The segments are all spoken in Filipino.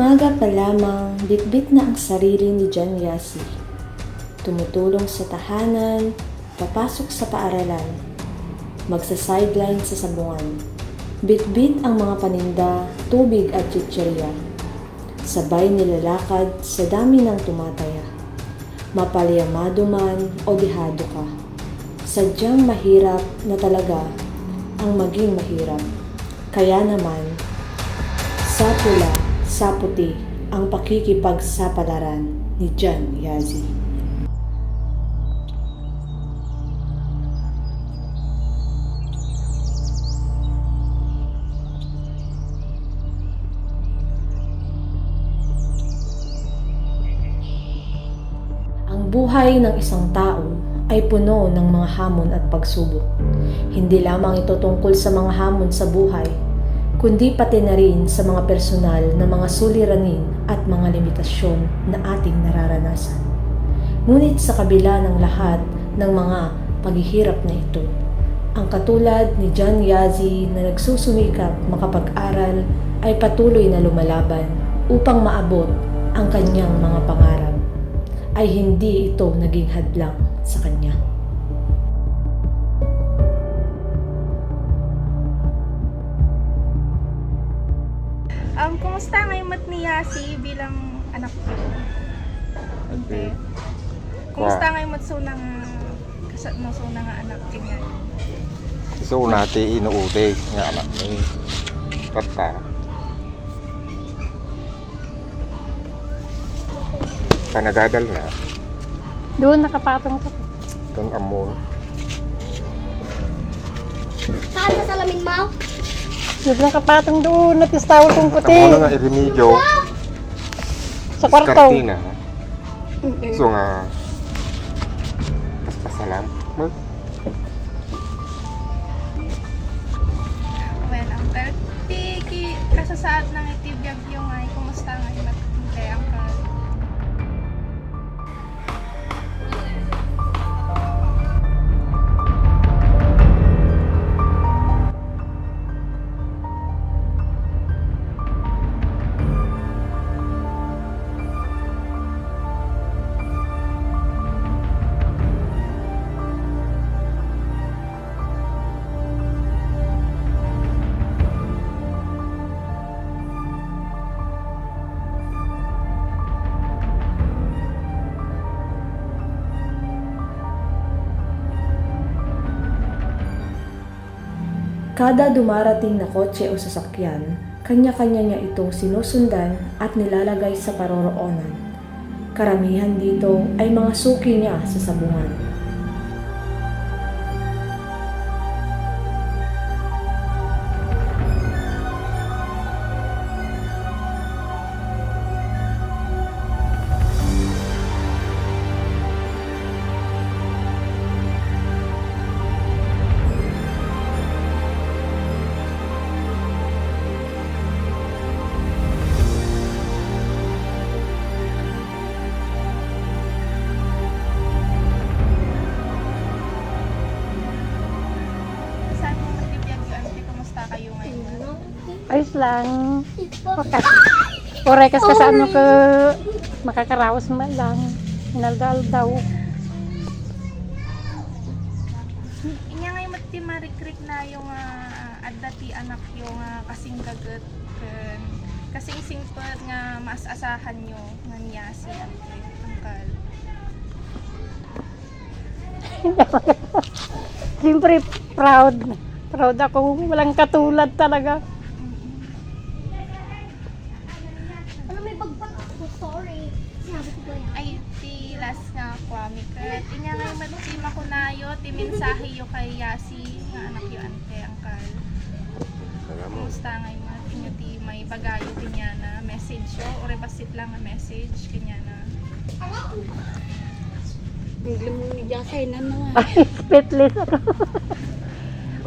Umaga pa lamang, bitbit na ang sarili ni John Yasi. Tumutulong sa tahanan, papasok sa paaralan, magsa-sideline sa sabungan. Bitbit ang mga paninda, tubig at chichirya. Sabay nilalakad sa dami ng tumataya. Mapalyamado man o dihado ka. Sadyang mahirap na talaga ang maging mahirap. Kaya naman, sa pula, sa ang pakikipagsapalaran ni John Yazi. Ang buhay ng isang tao ay puno ng mga hamon at pagsubok. Hindi lamang ito tungkol sa mga hamon sa buhay, kundi pati na rin sa mga personal na mga suliranin at mga limitasyon na ating nararanasan. Ngunit sa kabila ng lahat ng mga paghihirap na ito, ang katulad ni John Yazi na nagsusumikap makapag-aral ay patuloy na lumalaban upang maabot ang kanyang mga pangarap ay hindi ito naging hadlang Kumusta ngayon mat ni Yasi bilang anak ko? Ate, Kumusta ngayon mat so nang kasat mo so nga anak ganyan? so nati inuute nga anak ni kata. Panagadal na, Doon nakapatong ka. itong amon. Saan sa salamin mo? Doon nakapatong doon. Natistawal kong puti. Na nga iremedyo Sa sa kwarto. kartina. So nga, paspasalam. Mag, Kada dumarating na kotse o sasakyan, kanya-kanya niya itong sinusundan at nilalagay sa paroroonan. Karamihan dito ay mga suki niya sa sabungan. Lang. Wakas. Orekas ka sa ano ka makakaraos man lang. Inaldal daw. Inya ngayon mat ti marikrik na yung uh, adati anak yung uh, kasing gagat ken kasing singpet nga mas asahan nyo nga niya si uncle. Siyempre proud. Proud ako. Walang katulad talaga. Ket inya nga man ti makunayo ti mensahe yo kay Yasi nga anak yo ante angkal kumusta nga mo inyo ti may bagayo ti niya na message yo or basit lang nga message kanya na Ay, speechless ako.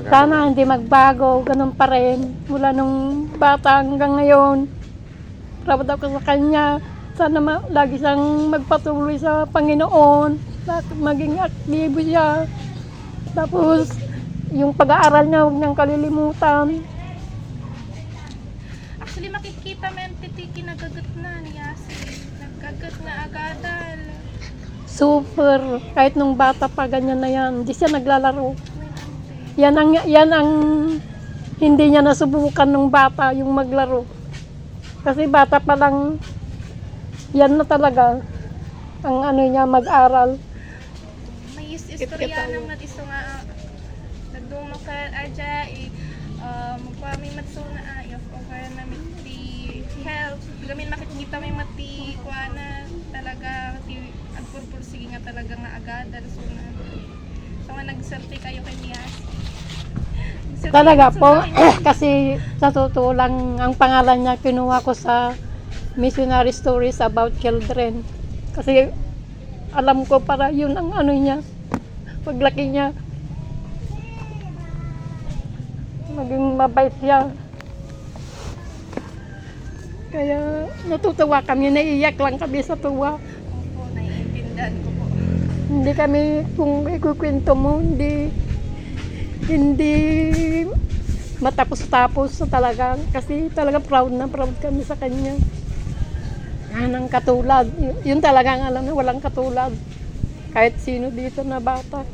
Sana hindi magbago. Ganun pa rin. Mula nung bata hanggang ngayon. Proud ako sa kanya. Sana ma- lagi siyang magpatuloy sa Panginoon. Maging aktibo siya. Tapos, yung pag-aaral niya, huwag niyang kalilimutan. actually makikita men titi kinagagat na niya si nagkagat na agadal. Super. Kahit nung bata pa, ganyan na yan. Hindi siya naglalaro. Yan ang, yan ang hindi niya nasubukan nung bata, yung maglaro. Kasi bata pa lang, yan na talaga ang ano niya, mag-aral. Istorya kitaw. naman iso nga nagduma ka aja eh uh, magpami matso na ayos o kaya na miti help gamin makikita may mati kuana talaga ti agpurpur sige nga talaga nga agad so na so nga nagsulti kayo kay Nagsulti Talaga po, kasi sa totoo lang, ang pangalan niya kinuha ko sa Missionary Stories About Children. Kasi alam ko para yun ang ano niya, paglaki niya. Maging mabait siya. Kaya natutuwa kami, naiiyak lang kami sa tuwa. Opo, naiintindihan ko po. Hindi kami, kung ikukwento mo, hindi, hindi matapos-tapos sa talaga. Kasi talaga proud na proud kami sa kanya. Yan ang katulad. Yun talaga ang alam na walang katulad. Kahit sino dito na bata.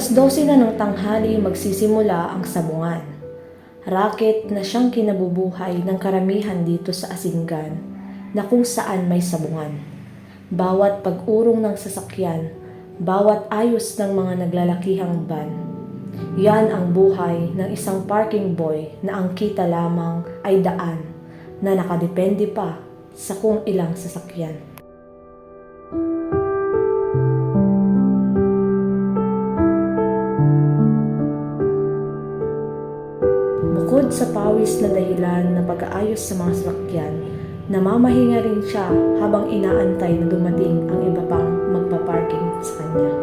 Alas 12 na ng tanghali magsisimula ang sabungan. Racket na siyang kinabubuhay ng karamihan dito sa Asinggan na kung saan may sabungan. Bawat pag-urong ng sasakyan, bawat ayos ng mga naglalakihang van. Yan ang buhay ng isang parking boy na ang kita lamang ay daan na nakadepende pa sa kung ilang sasakyan. Bukod sa pawis na dahilan na pag-aayos sa mga sasakyan, namamahinga rin siya habang inaantay na dumating ang iba pang magpaparking sa kanya.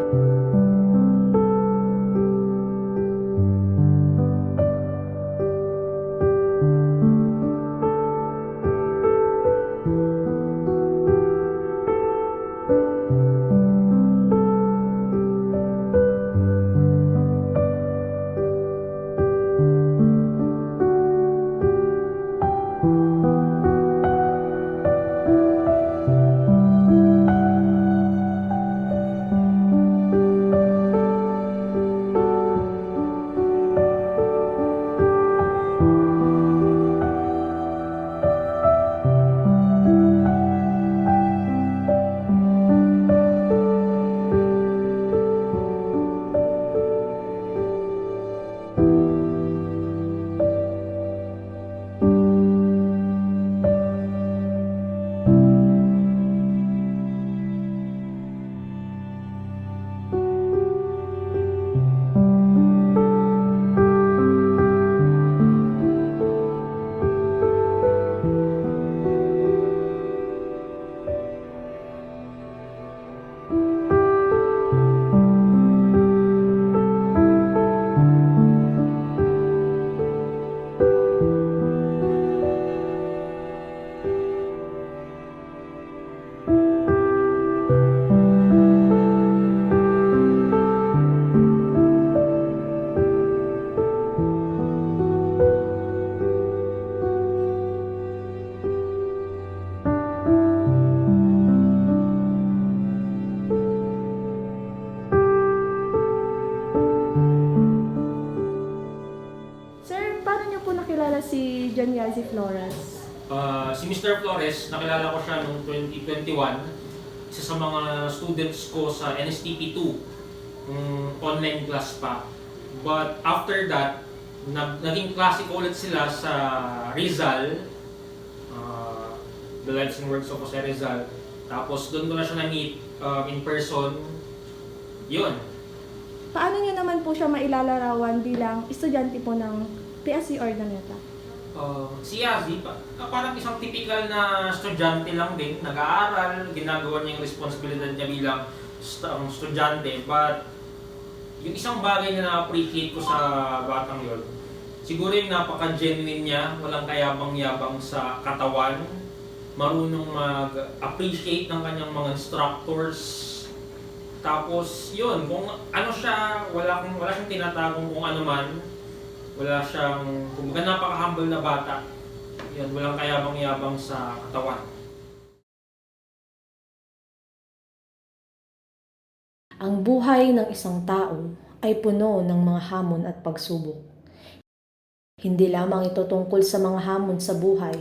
Ko sa NSTP2. um, online class pa. But after that, nag naging klase ko ulit sila sa Rizal. ah, the Lives and Works of Jose Rizal. Tapos doon ko na siya na-meet um, in person. yun. Paano niyo naman po siya mailalarawan bilang estudyante po ng PSC Ordaneta? Uh, si Yazzie, pa, ah, parang isang typical na estudyante lang din, nag-aaral, ginagawa niya yung responsibilidad niya bilang ang estudyante, but yung isang bagay na na-appreciate ko sa batang yon, siguro yung napaka-genuine niya, walang kayabang-yabang sa katawan, marunong mag-appreciate ng kanyang mga instructors, tapos yun, kung ano siya, wala, kung, wala siyang tinatagong kung ano man, wala siyang, kumbaga napaka-humble na bata. Yan, walang kayabang-yabang sa katawan. Ang buhay ng isang tao ay puno ng mga hamon at pagsubok. Hindi lamang ito tungkol sa mga hamon sa buhay,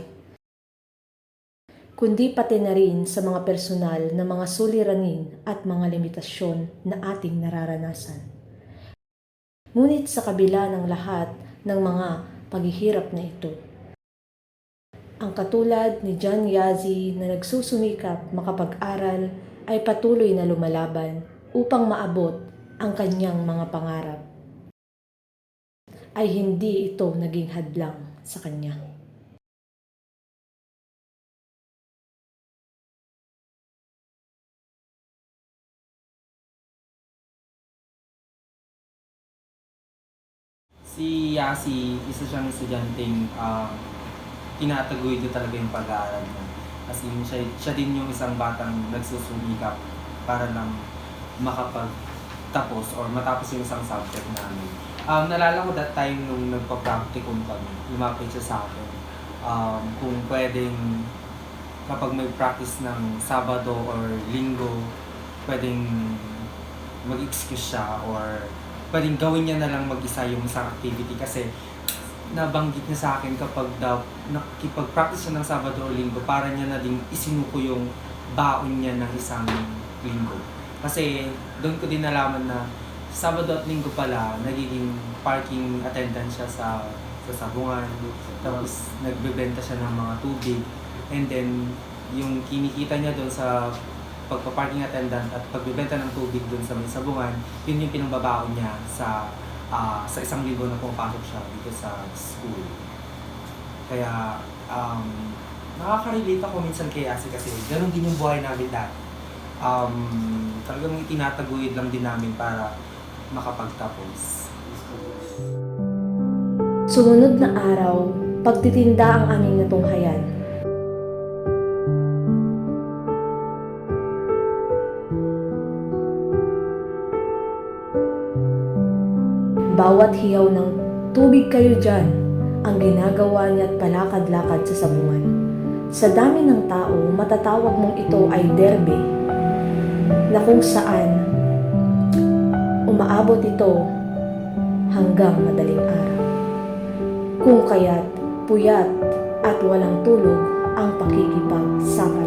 kundi pati na rin sa mga personal na mga suliranin at mga limitasyon na ating nararanasan. Ngunit sa kabila ng lahat ng mga paghihirap na ito, ang katulad ni John Yazzie na nagsusumikap makapag-aral ay patuloy na lumalaban upang maabot ang kanyang mga pangarap ay hindi ito naging hadlang sa kanya. Si Yasi, isa siyang estudyanteng uh, tinataguyod niya talaga yung pag-aaral niya. Kasi yun, siya, siya din yung isang batang nagsusumikap para lang makapagtapos or matapos yung isang subject namin. Um, nalala ko that time nung nagpa-practicum kami, lumapit siya sa akin. Um, kung pwedeng kapag may practice ng Sabado or Linggo, pwedeng mag-excuse siya or pwedeng gawin niya na lang mag-isa yung isang activity kasi nabanggit niya sa akin kapag daw nakikipag-practice siya ng Sabado o Linggo para niya na din isinuko yung baon niya ng isang linggo. Kasi doon ko din nalaman na Sabado at Linggo pala nagiging parking attendant siya sa sa sabungan. Tapos nagbebenta siya ng mga tubig. And then yung kinikita niya doon sa pagpa-parking attendant at pagbebenta ng tubig doon sa may sabungan, yun yung pinangbabaon niya sa ah, sa isang linggo na pumapasok siya dito sa school. Kaya, um, nakaka-relate ako minsan kay Asi kasi ganun din yung buhay namin dati. Um, talagang itinataguyod lang din namin para makapagtapos. Sumunod na araw, pagtitinda ang aming natunghayan. Bawat hiyaw ng tubig kayo dyan ang ginagawa niya at palakad-lakad sa sabungan. Sa dami ng tao, matatawag mong ito ay derby na kung saan umaabot ito hanggang madaling araw. Kung kaya't puyat at walang tulog ang pakikipagsapalaran. Ito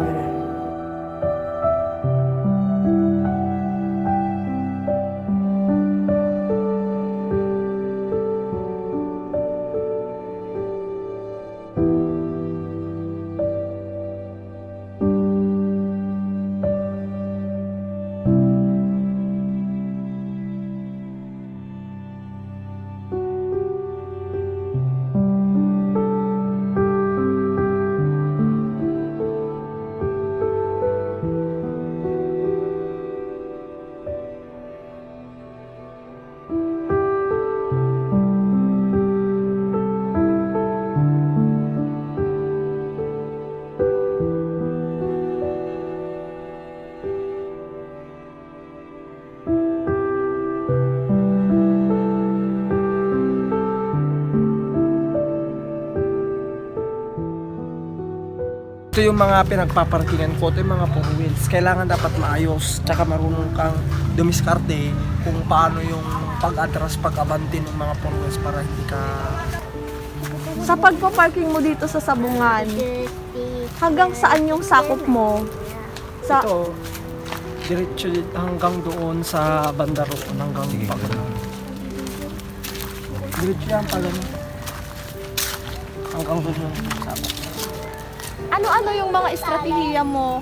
yung mga pinagpaparkingan ko, ito yung mga four wheels. Kailangan dapat maayos, tsaka marunong kang dumiskarte kung paano yung pag-atras, pag-abante ng mga four wheels para hindi ka... Sa pagpa-parking mo dito sa Sabungan, hanggang saan yung sakop mo? Sa Ito, diretso hanggang doon sa banda roon, hanggang pag Diretso yan pala? Hanggang doon yung sakop. Ano-ano yung mga estratehiya mo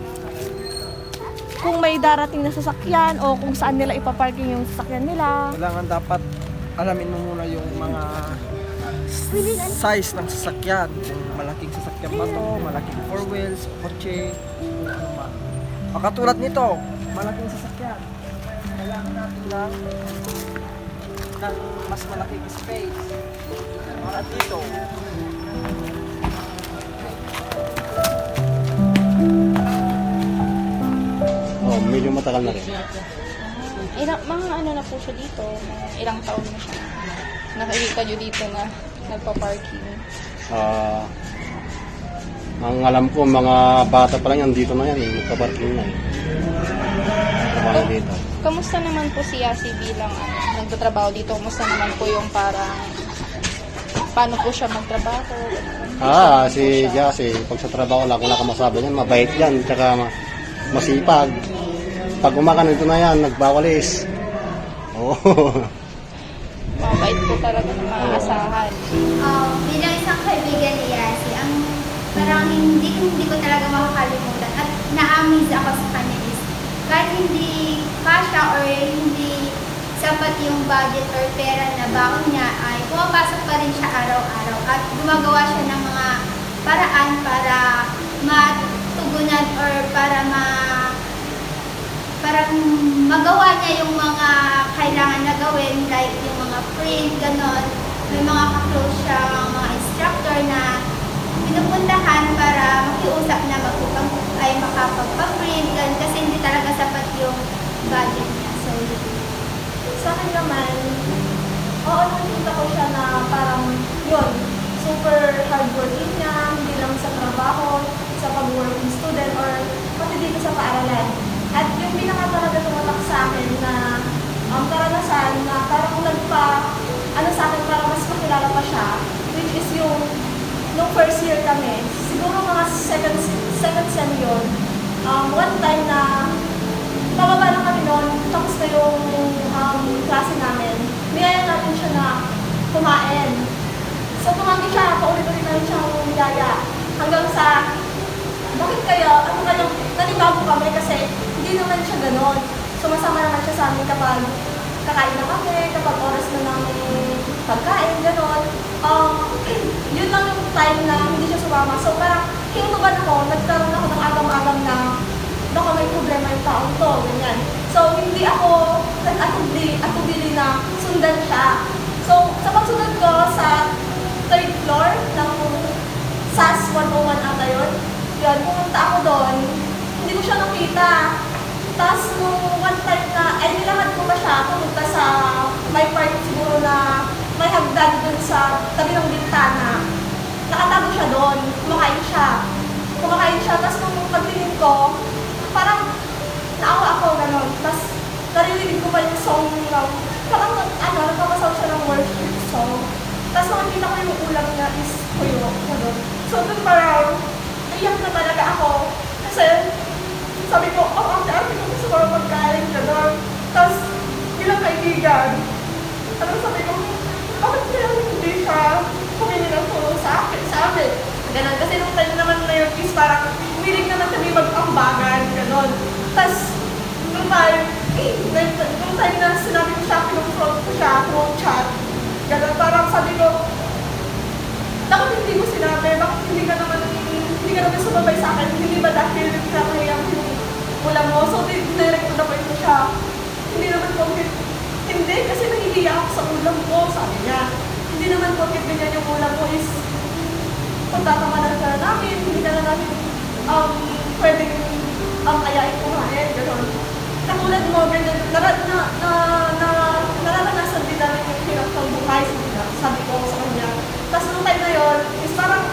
kung may darating na sasakyan o kung saan nila ipaparking yung sasakyan nila. Kailangan dapat alamin mo muna yung mga size ng sasakyan. Kung malaking sasakyan ba to, malaking four wheels, kotse, ano. Ah, Katulad nito, malaking sasakyan. Kailangan natin lang ng mas malaking space. Para dito. Medyo matagal na rin. Ilang, mga ano na po siya dito, mga ilang taon na siya. Nakikita nyo dito na nagpa-parking. Ah, ang alam ko, mga bata pa lang yan, dito na yan, eh, nagpa-parking na eh. Trabaho dito. Kamusta naman po si Yasi bilang ano, nagtatrabaho dito? Kamusta naman po yung parang paano po siya magtrabaho? Ah, si Jassy, pag sa trabaho lang, wala ka masabi niyan, mabait yan, tsaka ma- masipag. Pag umakan ito na yan, nagbawalis. Oo. Mabait po talaga na maaasahan. Um, bilang isang kaibigan ni Yasi, ang parang hindi, hindi ko talaga makakalimutan at na-amaze ako sa kanya is kahit hindi kasha or hindi sapat yung budget or pera na baon niya ay pumapasok pa rin siya araw-araw at gumagawa siya ng mga paraan para matugunan or para ma parang magawa niya yung mga kailangan na gawin, like yung mga print, ganon. May mga kaklose siya, mga instructor na pinupuntahan para makiusap na magpupang ay makapagpa-print, ganun, kasi hindi talaga sapat yung budget niya. So. Sa akin naman, oo, nakikita ko siya na parang yun, super hardworking niya, hindi lang sa trabaho, sa pag-working student, or pati dito sa paaralan. At yung pinaka talaga tumatak sa akin na um, karanasan na parang nagpa, ano sa akin, para mas makilala pa siya, which is yung nung first year kami, siguro mga second, second sem yun, um, one time na pababa lang kami noon, tapos na yung um, klase namin. Niyaya natin siya na kumain. So tumanggi siya, paulit-ulit namin siyang niyaya. Hanggang sa, bakit kaya, ano kayang, nanibago kami kasi siya ganon. Sumasama naman siya sa amin kapag kakain na kami, kapag oras na namin pagkain, ganon. Um, yun lang yung time na hindi siya sumama. So parang, hinutuban ako, nagkaroon ako ng agam-agam na baka may problema yung taong to, ganyan. So, hindi ako nag-atubli, atubili na sundan siya. So, sa pagsunod ko sa third floor ng SAS 101 ata yun, yun, pumunta ako doon, hindi ko siya nakita. Tapos, nung one time na, ay nilakad ko pa siya, pumunta sa may part siguro na may hagdan doon sa tabi ng bintana. Nakatago siya doon, kumakain siya. Kumakain siya, tapos nung pagtingin ko, parang naawa ako gano'n. Tapos naririnig ko pa yung song ng, parang ano, nagpapasaw siya ng worship song. Tapos nakikita ko yung ulam niya is tuyo. Gano'n. So doon parang, naiyak na talaga ako. Kasi sabi ko, oh, ang dami ko gusto ko magkain. Gano'n. Tapos bilang kaibigan, ano sabi ko, bakit kaya hindi siya humingi ng tulong sa akin, sa amin? Ganon. Kasi nung time naman na yun is parang humiling naman kami mag-ambagan, ganon. Tapos, nung time, eh, nung time na sinabi ko siya, pinag-front ko siya, through chat, ganon. Parang sabi ko, bakit hindi mo sinabi? Bakit hindi ka naman, hindi ka naman sumabay sa akin? Hindi ba dahil pinapahiyang ulam mo? So, direct ko na po ito siya. Hindi naman po, hindi, kasi nahihiya ako sa ulam ko, sabi niya. Hindi naman po, ganyan yung ulam mo is pagtatamanan ka na namin, hindi ka na namin um, pwedeng um, ayain kumain, gano'n. Katulad mo, ganyan, nara, na, na, na, nararanasan din namin yung hirap ng buhay, sabi, ko sa kanya. Tapos nung time na yun, is parang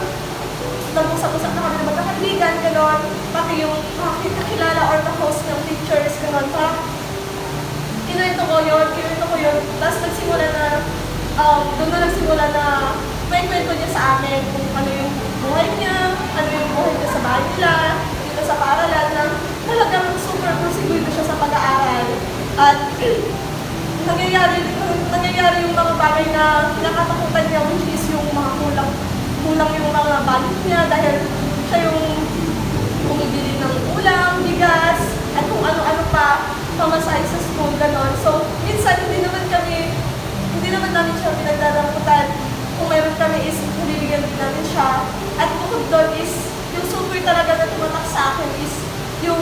nag-usap-usap na kami na magkakaibigan, gano'n, pati yung uh, kakilala or ka-host ng pictures, gano'n, parang kinuwento ko yun, kinuwento ko yun, tapos nagsimula na, um, doon na nagsimula na kwento niya sa amin kung ano yung buhay niya, ano yung buhay niya sa bahay nila, dito sa paaralan na talagang super considerado siya sa pag-aaral. At nangyayari, nangyayari yung mga bagay na kinakatakutan niya which is yung mga kulang, kulang yung mga budget niya dahil siya yung bumibili ng ulam, bigas, at kung ano-ano pa pamasahe sa school, ganon. So, minsan hindi naman kami, hindi naman namin siya pinagdadamutan. Kung meron kami is, nabibigyan din namin siya. At bukod doon is, yung super talaga na tumatak sa akin is, yung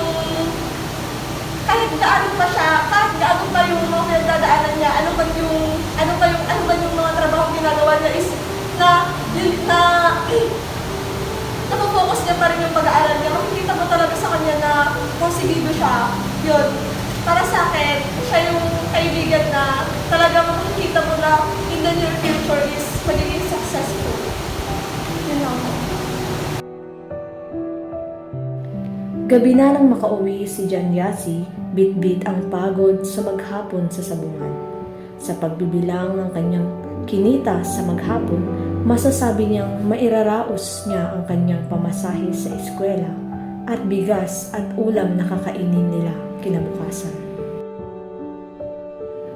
kahit gaano pa siya, kahit gaano pa yung mga pinagdadaanan niya, ano man yung, ano pa yung, ano man yung mga trabaho ginagawa niya is, na, yun, na, napofocus niya pa rin yung pag-aaral niya. Makikita mo talaga sa kanya na porsigido siya. Yun. Para sa akin, siya yung kaibigan na talagang makikita mo na in the near future is magiging successful. Yun lang. Gabi na nang makauwi si Jan Yasi, bit-bit ang pagod sa maghapon sa sabungan. Sa pagbibilang ng kanyang kinita sa maghapon, masasabi niyang mairaraos niya ang kanyang pamasahe sa eskwela at bigas at ulam na kakainin nila kinabukasan.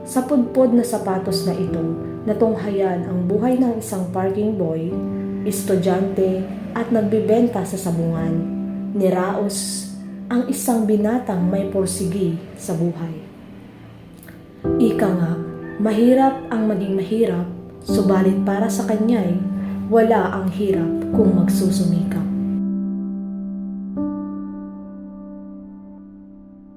Sa pudpod na sapatos na ito, natunghayan ang buhay ng isang parking boy, estudyante at nagbibenta sa sabungan. Niraos ang isang binatang may porsigi sa buhay. Ika nga, mahirap ang maging mahirap, subalit para sa kanya'y wala ang hirap kung magsusumikap.